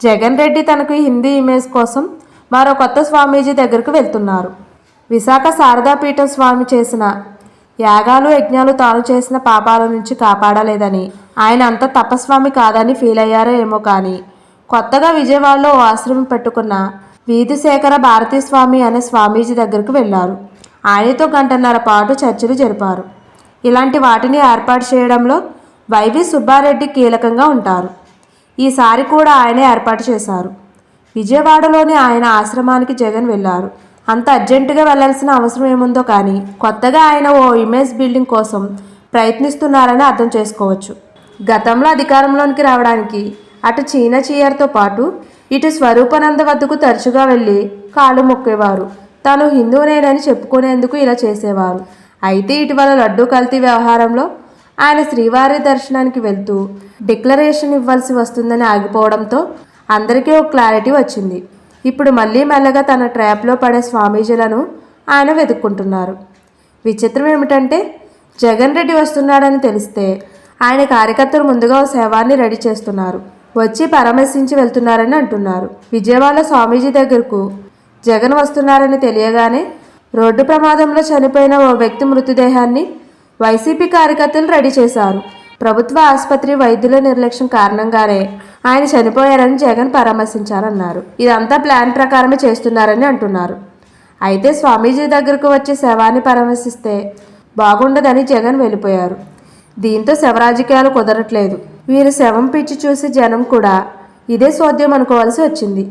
జగన్ రెడ్డి తనకు హిందీ ఇమేజ్ కోసం మరో కొత్త స్వామీజీ దగ్గరకు వెళ్తున్నారు. విశాఖ శారదాపీఠం స్వామి చేసిన యాగాలు యజ్ఞాలు తాను చేసిన పాపాల నుంచి కాపాడలేదని ఆయన అంత తపస్వామి కాదని ఫీల్ అయ్యారో ఏమో కానీ కొత్తగా విజయవాడలో ఓ ఆశ్రమం పెట్టుకున్న వీధిశేఖర భారతీ స్వామి అనే స్వామీజీ దగ్గరకు వెళ్ళారు ఆయనతో గంటన్నర పాటు చర్చలు జరిపారు. ఇలాంటి వాటిని ఏర్పాటు చేయడంలో వైవి సుబ్బారెడ్డి కీలకంగా ఉంటారు. ఈసారి కూడా ఆయనే ఏర్పాటు చేశారు. విజయవాడలోని ఆయన ఆశ్రమానికి జగన్ వెళ్ళారు అంత అర్జెంటుగా వెళ్ళాల్సిన అవసరం ఏముందో కానీ కొత్తగా ఆయన ఓ ఇమేజ్ బిల్డింగ్ కోసం ప్రయత్నిస్తున్నారని అర్థం చేసుకోవచ్చు. గతంలో అధికారంలోనికి రావడానికి అటు చీన చీయర్తో పాటు ఇటు స్వరూపానంద వద్దకు తరచుగా వెళ్ళి కాళ్ళు మొక్కేవారు. తాను హిందూనేనని చెప్పుకునేందుకు ఇలా చేసేవారు. అయితే ఇటీవల లడ్డూ కల్తీ వ్యవహారంలో ఆయన శ్రీవారి దర్శనానికి వెళ్తూ డిక్లరేషన్ ఇవ్వాల్సి వస్తుందని ఆగిపోవడంతో అందరికీ ఒక క్లారిటీ వచ్చింది. ఇప్పుడు మళ్ళీ మెల్లగా తన ట్రాప్లో పడే స్వామీజీలను ఆయన వెతుక్కుంటున్నారు. విచిత్రం ఏమిటంటే జగన్ రెడ్డి వస్తున్నాడని తెలిస్తే ఆయన కార్యకర్తలు ముందుగా ఓ శవాన్ని రెడీ చేస్తున్నారు. వచ్చి పరామర్శించి వెళ్తున్నారని అంటున్నారు. విజయవాడ స్వామీజీ దగ్గరకు జగన్ వస్తున్నారని తెలియగానే రోడ్డు ప్రమాదంలో చనిపోయిన ఓ వ్యక్తి మృతదేహాన్ని వైసీపీ కార్యకర్తలు రెడీ చేశారు. ప్రభుత్వ ఆసుపత్రి వైద్యుల నిర్లక్ష్యం కారణంగానే ఆయన చనిపోయారని జగన్ పరామర్శించారన్నారు. ఇదంతా ప్లాన్ ప్రకారమే చేస్తున్నారని అంటున్నారు. అయితే స్వామీజీ దగ్గరకు వచ్చే శవాన్ని పరామర్శిస్తే బాగుండదని జగన్ వెళ్ళిపోయారు. దీంతో శవరాజకీయాలు కుదరట్లేదు. వీరు శవం పిచ్చి చూసి జనం కూడా ఇదే సోద్యం అనుకోవాల్సి వచ్చింది.